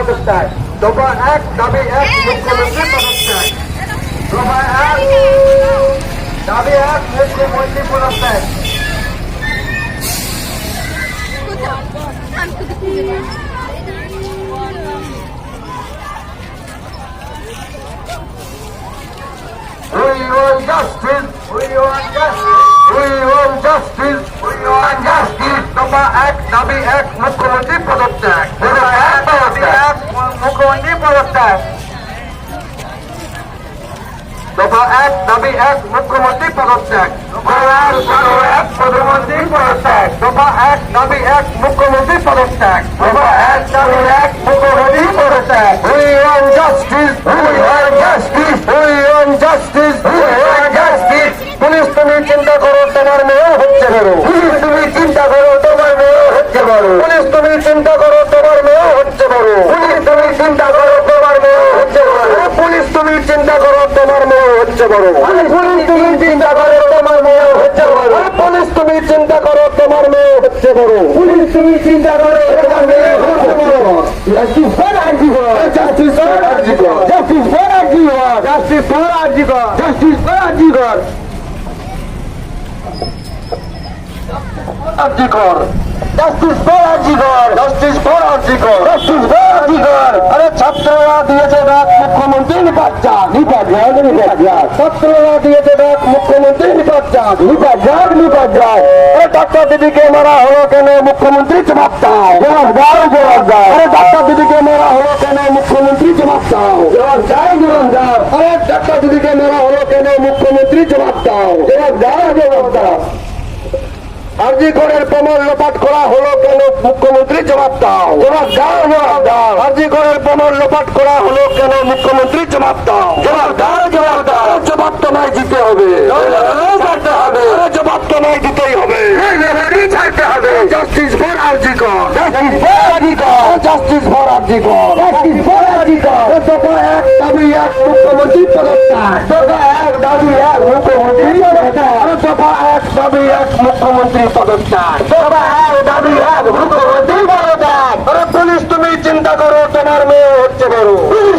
দফা এক দাবি এক মুখ্যমন্ত্রী পদত্যাগ দফা এক দাবি এক মুখ্যমন্ত্রী পদত্যাগ We want justice. We want justice. We want justice. We want justice. দফা এক দাবি এক মুখ্যমন্ত্রী পদত্যাগ দফা এক দাবি এক মুখ্যমন্ত্রী পদত্যাগ। এক দাবি পদত্যাগ। দফা এক দাবি মুখ্যমন্ত্রী পদত্যাগ। দফা দাবি মুখ্যমন্ত্রী পদত্যাগ. পুলিশ তুমি চিন্তা করো তোমার মেয়েও হচ্ছে বড় পুলিশ তুমি চিন্তা করো তোমার মেয়েও হচ্ছে বড় পুলিশ তুমি চিন্তা করো তোমার মেয়েও হচ্ছে বড় পুলিশ তুমি চিন্তা করো তুমি চিন্তা করো তোমার মেয়ে হচ্ছে বড়। পুলিশ তুমি চিন্তা করো তোমার মেয়ে হচ্ছে বড়। পুলিশ তুমি চিন্তা করো তোমার মেয়ে হচ্ছে বড়। পুলিশ তুমি চিন্তা করো তোমার মেয়ে হচ্ছে বড়। Justice for RG Kar justice for RG Kar justice for RG Kar justice for RG Kar justice for RG Kar justice for RG Kar justice for RG Kar justice for RG Kar আরে ছাত্ররা দিয়েছে ডাক মুখ্যমন্ত্রী যাক নিপাত যাক ছাত্ররা দিয়েছে ডাক মুখ্যমন্ত্রী যাক নিপাত যাক আরে ডাক্তার দিদিকে মারা হলো কেন মুখ্যমন্ত্রী জবাব দাও জবাব দাও জবাব দাও আরে ডাক্তার দিদিকে মারা হলো কেন মুখ্যমন্ত্রী জবাব দাও জবাব দাও জবাব দাও আরে ডাক্তার দিদিকে মারা হলো কেন মুখ্যমন্ত্রী জবাব দাও জবাব দাও জবাব দাও আরজি করের প্রমাণ লোপাট করা হলো কেন? মুখ্যমন্ত্রী জবাব দাও। জবাব দাও জবাব দাও। আরজি করের প্রমাণ লোপাট করা হলো কেন? মুখ্যমন্ত্রী জবাব দাও। জবাব দাও জবাব দাও। জবাব তোমায় দিতে হবে। জবাব তোমায় দিতেই হবে। ছাড়তে হবে। জাস্টিস ফর আরজি কর জাস্টিস ফর আরজি কর জাস্টিস ফর আরজি দাবি এক মুখ্যমন্ত্রী পদত্যাগ দফা এক দাবি এক মুখ্যমন্ত্রী পদত্যাগ দফা এক দাবি এক মুখ্যমন্ত্রী পদত্যাগ দফা এক দাবি এক মুখ্যমন্ত্রী পদত্যাগ পুলিশ তুমি চিন্তা করো তোমার মেয়ে হচ্ছে বড়। পুলিশ